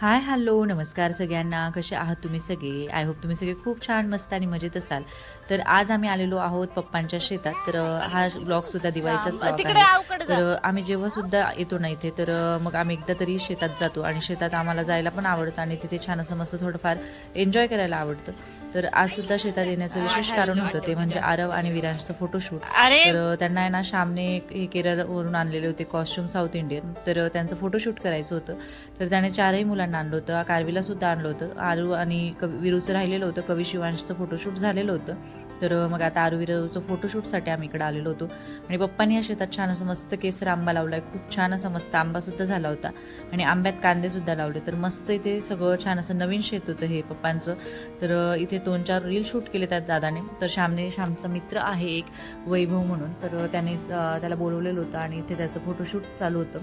Hi hello नमस्कार सगळ्यांना. कसे आहात तुम्ही सगळे? आय होप तुम्ही सगळे खूप छान मस्त आणि मजेत असाल. तर आज आम्ही आलेलो आहोत पप्पांच्या शेतात. तर हा ब्लॉग सुद्धा दिवाळीचाच ब्लॉग आहे. तर आम्ही जेव्हा सुद्धा येतो ना इथे तर मग आम्ही एकदा तरी शेतात जातो. आणि शेतात आम्हाला जायला पण आवडतं आणि तिथे छान असं मस्त थोडंफार एन्जॉय करायला आवडतं. तर आज सुद्धा शेतात येण्याचं विशेष कारण होतं ते म्हणजे आरव आणि विरांशचं फोटोशूट तर त्यांना आहे ना श्यामने हे केरळवरून आणलेले होते कॉस्ट्युम साऊथ इंडियन तर त्यांचं फोटोशूट करायचं होतं. तर त्याने चारही मुलांना आणलं होतं कारवीला सुद्धा आणलं होतं. आरू आणि कवी विरूचं राहिलेलं होतं कवी शिवांशचं फोटोशूट झालेलं होतं. तर मग आता आरू विरूचं फोटोशूटसाठी आम्ही इकडे आलेलो होतो. आणि पप्पांनी या शेतात छान असं मस्त केसर आंबा लावलाय खूप छान असं मस्त आंबासुद्धा झाला होता. आणि आंब्यात कांदे सुद्धा लावले. तर मस्त इथे सगळं छान असं नवीन शेत होतं हे पप्पांचं. तर इथे दोन चार रील शूट केले त्यात दादाने. तर श्यामने श्यामचा मित्र आहे एक वैभव म्हणून. तर त्याने त्याला बोलवलेलं होतं आणि इथे त्याचं फोटोशूट चालू होतं.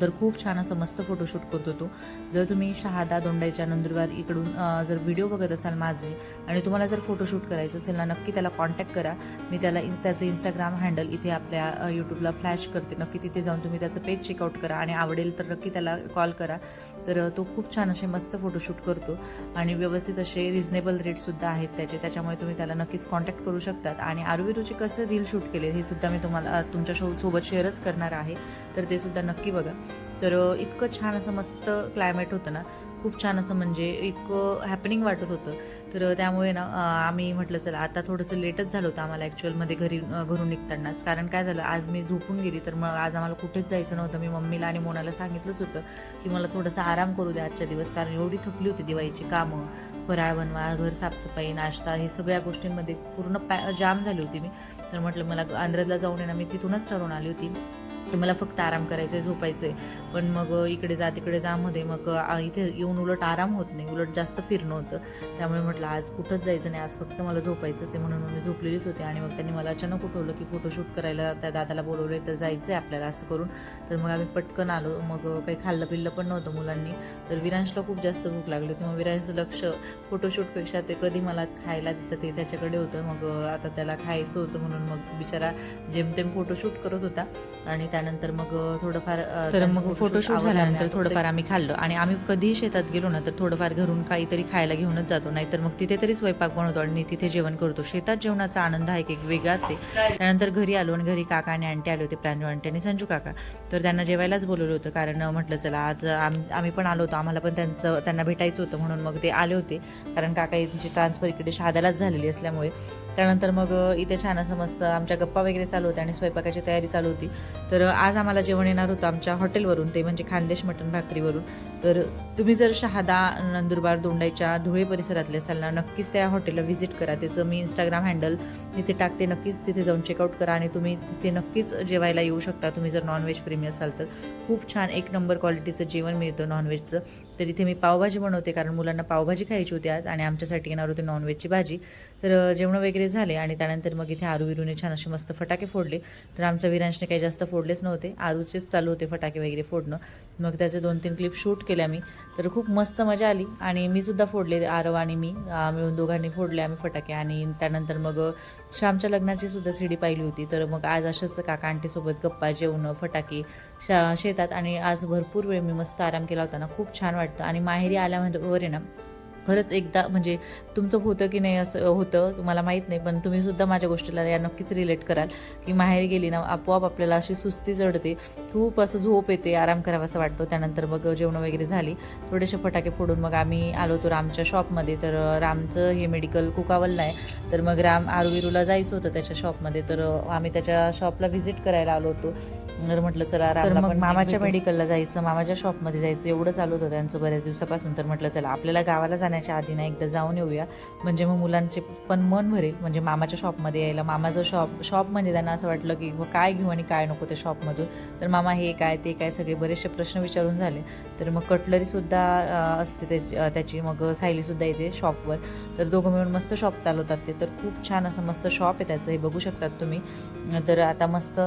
तर खूप छान असं मस्त फोटोशूट करतो तो. जर तुम्ही शहादा दोंडाईच्या नंदुरबार इकडून जर व्हिडिओ बघत असाल माझे आणि तुम्हाला जर फोटोशूट करायचं असेल ना नक्की त्याला कॉन्टॅक्ट करा. मी त्याला इन- त्याचं इंस्टाग्राम हँडल इथे आपल्या यूट्यूबला फ्लॅश करते. नक्की तिथे जाऊन तुम्ही त्याचं पेज चेकआउट करा आणि आवडेल तर नक्की त्याला कॉल करा. तर तो खूप छान असे मस्त फोटोशूट करतो आणि व्यवस्थित असे रिझनेबल रेटसुद्धा आहेत त्याचे. त्याच्यामुळे तुम्ही त्याला नक्कीच कॉन्टॅक्ट करू शकतात. आणि आरुविरूचे कसं रील शूट केले हे सुद्धा मी तुम्हाला तुमच्या शो सोबत शेअरच करणार आहे. तर ते सुद्धा नक्की बघा. तर इतकं छान असं मस्त क्लायमेट होतं ना. खूप छान असं म्हणजे इतकं हॅपनिंग वाटत होतं. तर त्यामुळे ना आम्ही म्हटलं चला आता थोडंसं लेटच झालं होतं आम्हाला ॲक्च्युअलमध्ये घरी घरून निघतानाच. कारण काय झालं आज मी झोपून गेली तर मग आज आम्हाला कुठेच जायचं नव्हतं. मी मम्मीला आणि मोनाला सांगितलंच होतं की मला थोडंसं आराम करू द्या आजच्या दिवस कारण एवढी थकली होती दिवाळीची कामं. फराळ बनवा घर साफसफाई नाश्ता हे सगळ्या गोष्टींमध्ये पूर्ण पॅ जाम झाली होती मी. तर म्हटलं मला आंध्राला जाऊन आहे ना मी तिथूनच ठरवून आली होती. तर मला फक्त आराम करायचं आहे झोपायचं आहे पण मग इकडे जा तिकडे जा मध्ये मग इथे येऊन उलट आराम होत नाही. उलट जास्त फिरणं होतं. त्यामुळे म्हटलं आज कुठंच जायचं नाही. आज फक्त मला झोपायचंच आहे म्हणून मी झोपलेलीच होते. आणि मग त्यांनी मला अचानक उठवलं की फोटोशूट करायला त्या दादाला बोलवले तर जायचं आहे आपल्याला असं करून. तर मग आम्ही पटकन आलो. मग काही खाल्लं पिल्लं पण नव्हतं मुलांनी. तर विरांशला खूप जास्त भूक लागली होती. मग विरांशचं लक्ष फोटोशूटपेक्षा ते कधी मला खायला देतं ते त्याच्याकडे होतं. मग आता त्याला खायचं होतं म्हणून मग बिचारा जेमतेम फोटोशूट करत होता. आणि त्या त्यानंतर मग थोडंफार तर मग फोटोशूट झाल्यानंतर थोडंफार आम्ही खाल्लं. आणि आम्ही कधीही शेतात गेलो ना तर थोडंफार घरून काहीतरी खायला घेऊनच जातो. नाहीतर मग तिथे तरी स्वयंपाक बनवतो आणि तिथे जेवण करतो. शेतात जेवणाचा आनंद हा एक एक वेगळाच आहे. त्यानंतर घरी आलो आणि घरी काका आणि आंटी आले होते प्रांजू आंटी आणि संजू काका. तर त्यांना जेवायलाच बोलवलं होतं कारण म्हटलं चला आज आम आम्ही पण आलो होतो. आम्हाला पण त्यांचं त्यांना भेटायचं होतं म्हणून मग ते आले होते. कारण काका यांची ट्रान्सफर इकडे शहाद्यालाच झालेली असल्यामुळे. त्यानंतर मग इथे छान असं मस्त आमच्या गप्पा वगैरे चालू होत्या आणि स्वयंपाकाची तयारी चालू होती. तर आज आम्हाला जेवण येणार होतं आमच्या हॉटेलवरून ते म्हणजे खानदेश मटण भाकरीवरून. तर तुम्ही जर शहादा नंदुरबार दोंडाईच्या धुळे परिसरातले असाल ना नक्कीच त्या हॉटेलला व्हिजिट करा. त्याचं मी इंस्टाग्राम हँडल इथे टाकते. नक्कीच तिथे जाऊन चेकआउट करा आणि तुम्ही तिथे नक्कीच जेवायला येऊ शकता. तुम्ही जर नॉनव्हेज प्रेमी असाल तर खूप छान एक नंबर क्वालिटीचं जेवण मिळतं नॉनव्हेजचं तर इथे मी पावभाजी बनवते कारण मुलांना पावभाजी खायची होती आज आणि आमच्यासाठी येणार होती नॉनव्हेजची भाजी. तर जेवण जेवणं वगैरे झाले आणि त्यानंतर मग इथे आरू विरूने छान असे मस्त फटाके फोडले. तर आमच्या विरांशने काही जास्त फोडलेच नव्हते. आरूचेच चालू होते फटाके वगैरे फोडणं. मग त्याचे दोन तीन क्लिप शूट केल्या मी तर खूप मस्त मजा आली आणि मी सुद्धा फोडले आरव आणि मी. मिळून दोघांनी फोडले आम्ही फटाके आणि त्यानंतर मग श्यामच्या लग्नाची सुद्धा सीडी पाहिली होती. तर मग आज अशाच काका आंटीसोबत गप्पा जेवणं फटाके शा शेतात आणि आज भरपूर वेळ मी मस्त आराम केला होता ना. खूप छान वाटतं. आणि माहेरी आल्यावर आहे ना खरंच एकदा म्हणजे तुमचं होतं की नाही असं होतं मला माहीत नाही पण तुम्ही सुद्धा माझ्या गोष्टीला या नक्कीच रिलेट कराल. की माहेर गेली ना आपोआप आपल्याला अशी सुस्ती चढते खूप असं झोप येते आराम करावा असं वाटतो. त्यानंतर मग जेवण वगैरे झाली. थोडेसे फटाके फोडून मग आम्ही आलो होतो रामच्या शॉपमध्ये तर रामचं हे मेडिकल कुकावलला आहे. तर मग राम आरुविरूला जायचं होतं त्याच्या शॉपमध्ये तर आम्ही त्याच्या शॉपला व्हिजिट करायला आलो होतो. तर म्हटलं चला रामला मग मामाच्या मेडिकलला जायचं मामाच्या शॉपमध्ये जायचं एवढं चालू होतं त्यांचं बऱ्याच दिवसापासून. तर म्हटलं चला आपल्याला गावाला जाण्याच्या आधी ना एकदा जाऊन येऊया. म्हणजे मग मुलांचे पण मन भरेल. म्हणजे मामाच्या शॉपमध्ये यायला. मामाचं शॉप शॉप म्हणजे त्यांना असं वाटलं की व काय घेऊ आणि काय नको ते शॉपमधून. तर मामा हे काय ते काय सगळे बरेचसे प्रश्न विचारून झाले. तर मग कटलरीसुद्धा असते त्याची त्याची. मग सायलीसुद्धा येते शॉपवर. तर दोघं मिळून मस्त शॉप चालवतात ते. तर खूप छान असं मस्त शॉप आहे त्याचं. हे बघू शकतात तुम्ही. तर आता मस्त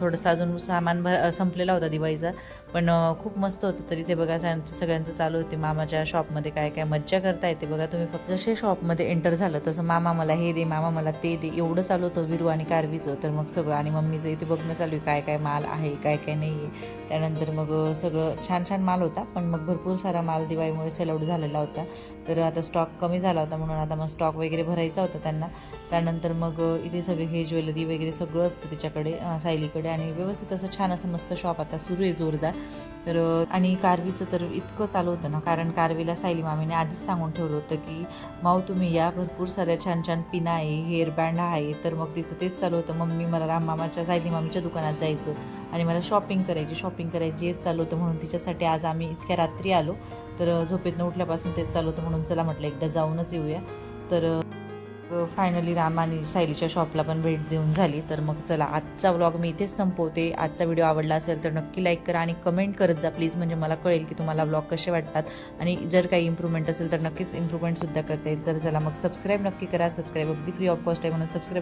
थोडंसं अजून सामान भ संपलेला होता दिवाळीचा. पण खूप मस्त होतं. तरी ते बघा त्यांचं सगळ्यांचं चालू होते. मामाच्या शॉपमध्ये काय काय मज्जा करता येते. बघा तुम्ही फक्त जसे शॉपमध्ये एंटर झालं तसं मामा मला हे दे मामा मला ते दे एवढं चालू होतं विरू आणि कारवीचं. तर मग सगळं आणि मम्मीचं इथे बघणं चालू आहे काय काय माल आहे काय काय नाही आहे त्यानंतर मग सगळं छान छान माल होता पण मग भरपूर सारा माल दिवाळीमुळे सेल आउट झालेला होता. तर आता स्टॉक कमी झाला होता म्हणून आता मग स्टॉक वगैरे भरायचा होता त्यांना. त्यानंतर मग इथे सगळे हे ज्वेलरी वगैरे सगळं असतं तिच्याकडे सायलीकडे आणि व्यवस्थित असं छान असं मस्त शॉप आता सुरू आहे जोरदार. तर आणि कारवीचं तर इतकं चालू होतं ना कारण कारवीला सायली मामीने आधीच सांगून ठेवलं होतं की माऊ तुम्ही या भरपूर साऱ्या छान छान पिना आहे हेअर बँड आहे. तर मग तिचं तेच चालू होतं. मम्मी मला राम मामाच्या सायली मामीच्या दुकानात जायचं आणि मला शॉपिंग करायची शॉपिंग करायची हेच चालू होतं म्हणून तिच्यासाठी आज आम्ही इतक्या रात्री आलो. तर झोपेतनं उठल्यापासून तेच चालू होतं म्हणून चला म्हटलं एकदा जाऊनच येऊया. तर फायनली राम आणि सायलीच्या शॉपला पण भेट देऊन झाली. तर मग चला आजचा व्लॉग मी इथेच संपवते. आजचा व्हिडिओ आवडला असेल तर नक्की लाईक करा आणि कमेंट करत जा प्लीज म्हणजे मला कळेल की तुम्हाला व्लॉग कसे वाटतात. आणि जर काही इम्प्रूव्हमेंट असेल तर नक्कीच इम्प्रूव्हमेंटसुद्धा करता येईल. तर चला मग सबस्क्राईब नक्की करा. सबस्क्राईब अगदी फ्री ऑफ कॉस्ट आहे म्हणून सबस्क्राईब